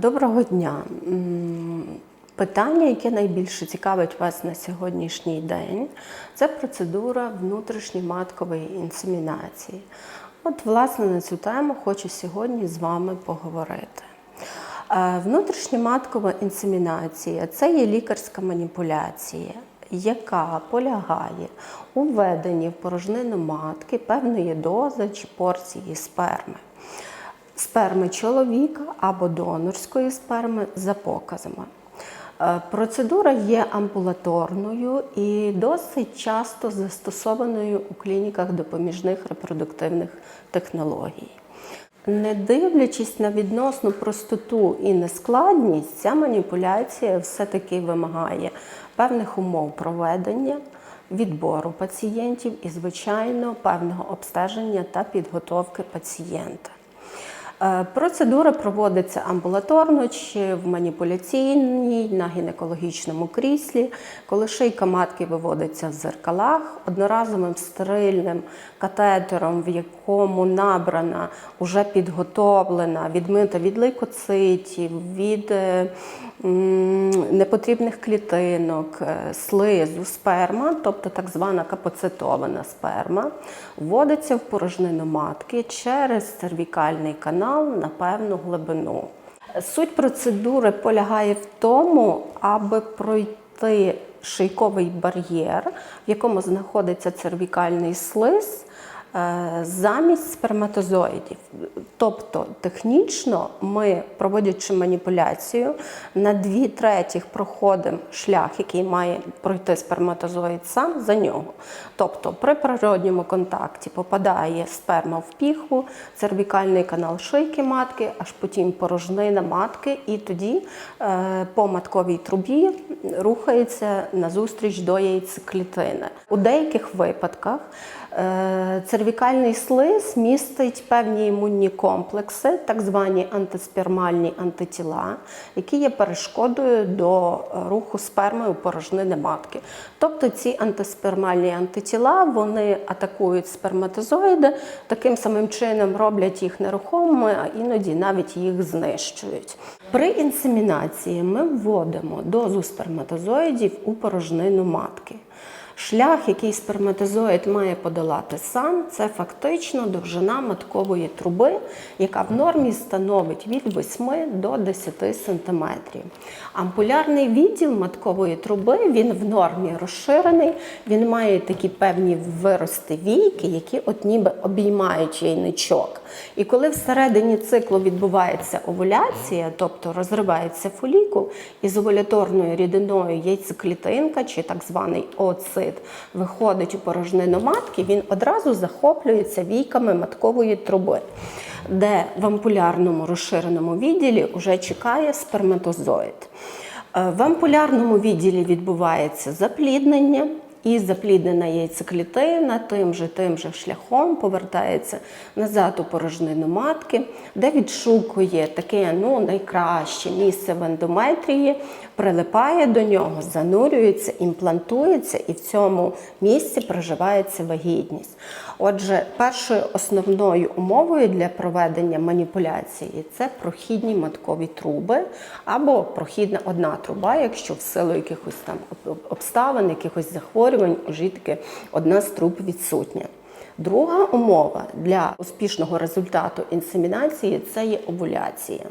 Доброго дня. Питання, яке найбільше цікавить вас на сьогоднішній день, це процедура внутрішньоматкової інсемінації. От, власне, на цю тему хочу сьогодні з вами поговорити. Е, Внутрішньоматкова інсемінація це є лікарська маніпуляція, яка полягає у введенні в порожнину матки певної дози чи порції сперми сперми чоловіка або донорської сперми за показами. Е, Процедура є амбулаторною і досить часто застосованою у клініках допоміжних репродуктивних технологій. Не дивлячись на відносну простоту і нескладність, ця маніпуляція все-таки вимагає певних умов проведення, відбору пацієнтів і, звичайно, певного обстеження та підготовки пацієнта. Е, Процедура проводиться амбулаторно чи в маніпуляційній, на гінекологічному кріслі, коли шийка матки виводиться в зеркалах, одноразовим стерильним катетером, в якому набрана уже підготовлена, відмита від лейкоцитів, від е, непотрібних клітинок, е, слизу, сперма, тобто так звана капоцитована сперма, вводиться в порожнину матки через цервікальний канал на певну глибину. Суть процедури полягає в тому, аби пройти шийковий бар'єр, в якому знаходиться цервікальний слиз. Е, Замість сперматозоїдів. Тобто технічно ми, проводячи маніпуляцію, на дві третіх проходимо шлях, який має пройти сперматозоїд сам за нього. Тобто при природньому контакті попадає сперма в піхву, цервікальний канал шийки матки, аж потім порожнина матки, і тоді е, по матковій трубі рухається назустріч до яйцеклітини. У деяких випадках цервікальний слиз містить певні імунні комплекси, так звані антиспермальні антитіла, які є перешкодою до е, руху сперми у порожнини матки. Тобто ці антиспермальні антитіла вони атакують сперматозоїди, таким самим чином роблять їх нерухомими, а іноді навіть їх знищують. При інсемінації ми вводимо дозу сперматозоїдів у порожнину матки. Шлях, який сперматозоїд має подолати сам, це фактично довжина маткової труби, яка в нормі становить від 8 до 10 см. Ампулярний відділ маткової труби він в нормі розширений, він має такі певні вирости війки, які от ніби обіймають яйничок. І коли всередині циклу відбувається овуляція, тобто розривається фолікул, із овуляторною рідиною яйцеклітинка чи так званий ooцит виходить у порожнину матки, він одразу захоплюється війками маткової труби, де в ампулярному розширеному відділі вже чекає сперматозоїд. Е, В ампулярному відділі відбувається запліднення. І запліднена яйцеклітина тим же тим же шляхом повертається назад у порожнину матки, де відшукує таке ну, найкраще місце в ендометрії, прилипає до нього, занурюється, імплантується, і в цьому місці проживається вагітність. Отже, першою основною умовою для проведення маніпуляції це прохідні маткові труби або прохідна одна труба, якщо в силу якихось там обставин, якихось захворювань у жінки одна з труб відсутня. Друга умова для успішного результату інсемінації це є овуляція.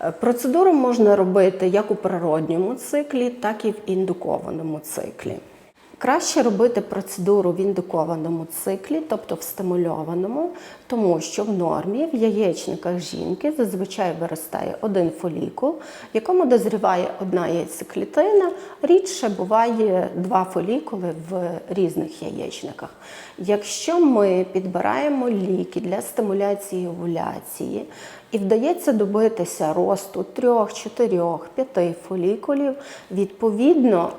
Е, Процедуру можна робити як у природньому циклі, так і в індукованому циклі. Краще робити процедуру в індукованому циклі, тобто в стимульованому, тому що в нормі в яєчниках жінки зазвичай виростає один фолікул, в якому дозріває одна яйцеклітина, рідше буває два фолікули в різних яєчниках. Якщо ми підбираємо ліки для стимуляції овуляції, і вдається добитися росту 3, 4, 5 фолікулів, відповідно.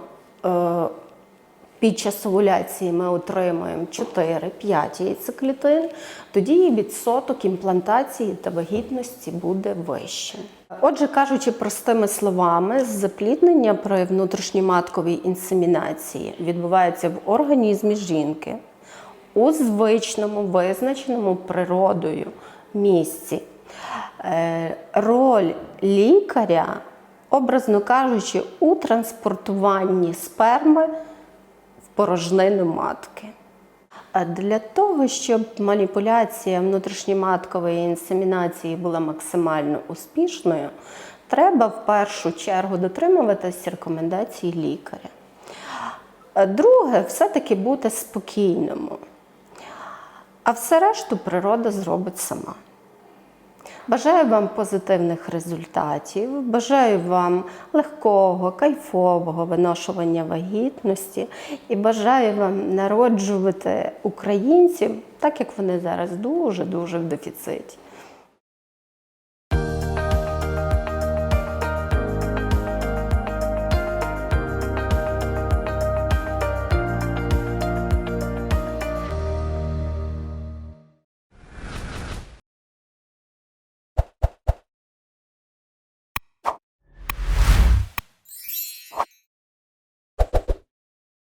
Під час овуляції ми отримуємо 4-5 яйцеклітин, тоді відсоток імплантації та вагітності буде вище. Отже, кажучи простими словами, запліднення при внутрішньоматковій інсемінації відбувається в організмі жінки у звичному, визначеному природою місці. Е, Роль лікаря, образно кажучи, у транспортуванні сперми порожнину матки. Для того, щоб маніпуляція внутрішньоматкової інсемінації була максимально успішною, треба в першу чергу дотримуватися рекомендацій лікаря. Друге, все-таки бути спокійному. А все решту природа зробить сама. Бажаю вам позитивних результатів, бажаю вам легкого, кайфового виношування вагітності і бажаю вам народжувати українців, так як вони зараз дуже-дуже в дефіциті.